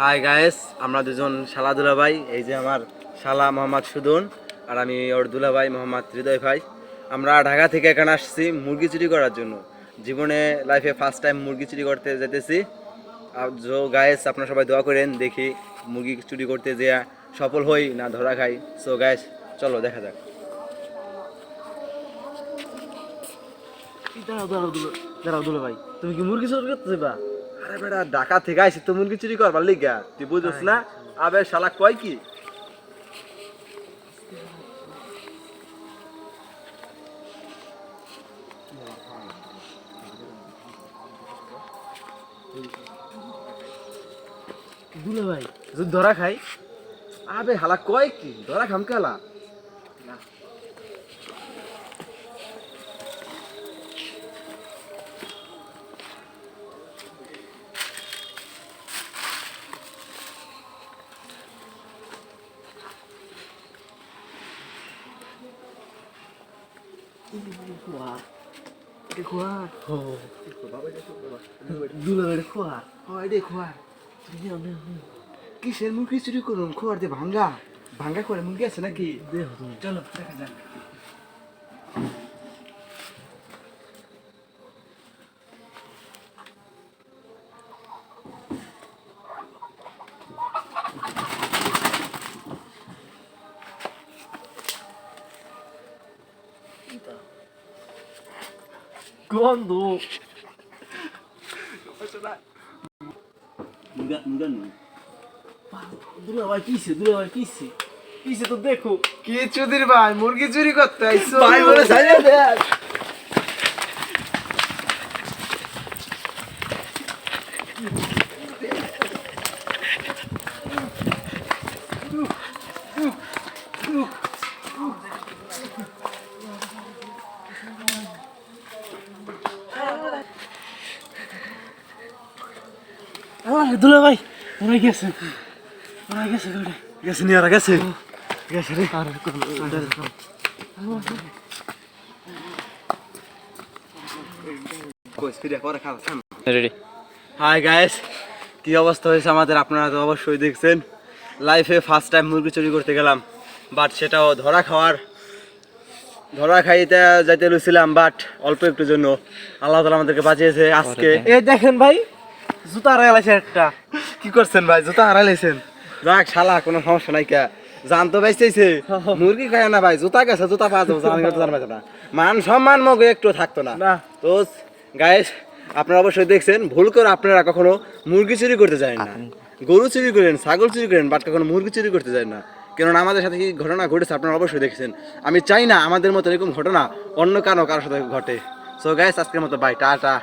High guys আমরা দুজন শালা দুলাভাই, এই যে আমার শালা মোহাম্মদ সুদন আর আমি ওর দুলাভাই মোহাম্মদ হৃদয় ভাই। আমরা ঢাকা থেকে এখানে আসছি মুরগি চুরি করার জন্য। জীবনে লাইফে ফার্স্ট টাইম মুরগি চুরি করতে যেতেছি। আর জো গায়েস আপনারা সবাই দোয়া করেন, দেখি মুরগি চুরি করতে যে সফল হই না ধরা খাই। সো গায়েস চলো, দেখা যাক। দাঁড়াও দাঁড়াও দুলো দাঁড়াও দুলো ভাই তুমি কি মুরগি চুরি করতে যাবা? আরে বেটা ঢাকা থেকে আইসি তো মুরগি চুরি করবার লিগা? তুই বুঝছ না? আবে শালা কয় কি? দুলো ভাই। যদি ধরা খাই? আবে হালা কয় কি? ধরা খাম কালা? খোয়া এটা খোয়া ও দুলো ভাই খোয়া হয় রে খোয়া কিসের মুরগি চুরি করুন খোয়ার দিয়ে ভাঙ্গা ভাঙ্গা করে মুরগি আছে নাকি দেখো তুমি চলো দেখা যাক গন্ধ দুলো ভাই কিসে দুলো ভাই কিসে কিসে তো দেখো কি চুদির ভাই মুরগি চুরি করতে আইছো ভাই বলে ছাড়িয়ে দেখ দুলা ভাই ওরা গেছে। ওরা গেছে ওরা গেছে নিয়ে গেছে? গেছে রে। আর কোন রেডি হাই গাইস কি অবস্থা হয়েছে আমাদের? আপনারা তো অবশ্যই দেখছেন। লাইফে ফার্স্ট টাইম মুরগি চুরি করতে গেলাম বাট সেটাও ধরা খাওয়ার ধরা খাইতে যাইতে লুছিলাম বাট অল্প একটু জন্য আল্লাহ তালা আমাদেরকে বাঁচিয়েছে আজকে। এই দেখেন ভাই জুতা রাখলাছে একটা। কি করছেন ভাই? জুতা হারাইলেছেন যাক শালা কোনো সমস্যা নাই কে। জান তো বেঁচতেছে। মুরগি খায় না ভাই জুতা গেছে জুতা পাওয়া যাব জান গেছে জান বেঁচে না। মান সম্মান মগে একটু থাকতো না। তো গাইস আপনারা অবশ্যই দেখছেন ভুল করে আপনারা কখনো মুরগি চুরি করতে যায় না। গরু চুরি করেন ছাগল চুরি করেন বাট কখনো মুরগি চুরি করতে যায় না। কেননা আমাদের সাথে কি ঘটনা ঘটেছে আপনারা অবশ্যই দেখছেন। আমি চাই না আমাদের মতো এরকম ঘটনা অন্য কারও কারোর সাথে ঘটে। সো গাইস আজকের মতো বাই টাটা।